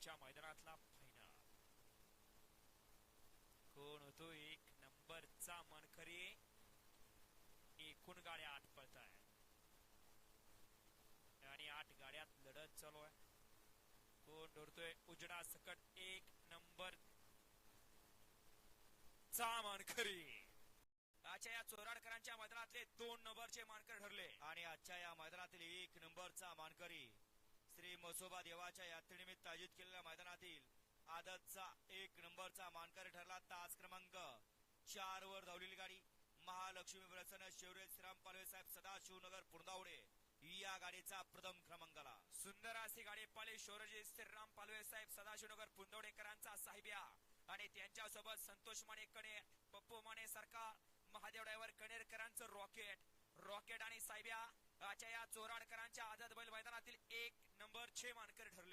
मानकऱ्यांच्या मैदानातला final कोण होतो एक नंबरचा मानकरी एकूण गाड्या आठ पळत आहेत आणि आठ गाड्यात लढत चालू आहे. कोण धरतोय? उजडा सकट एक नंबर चा मानकरी. आजच्या या चोराडकरांच्या मैदानातले दोन नंबरचे मानकर ठरले. आणि आजच्या या मैदानातील एक नंबरचा मान मसोबा देवाच्या यात्रेनिमित्त आयोजित केलेल्या मैदानातील आदतचा एक नंबरचा मानकरी ठरला तास क्रमांक चार वर धावलेली गाडी. महालक्ष्मी प्रसन्न शिवरे श्रीराम पालवे साहेब सदाशिवनगर पुरदावडे. या गाडीचा प्रथम क्रमांकाला. सुंदर अशी गाडी पाली शौरजी श्रीराम पालवे साहेब सदाशिवनगर पुंदवडेकरांचा साहेब्या आणि त्यांच्यासोबत संतोष माने कणे पप्पू माने सरकार महादेव ड्रायव्हर कणेरकरांचं रॉकेट. रॉकेट आणि साहेब्या आजच्या या चोराडकरांच्या आझाद बैल मैदानातील एक नंबरचे मानकर ठरले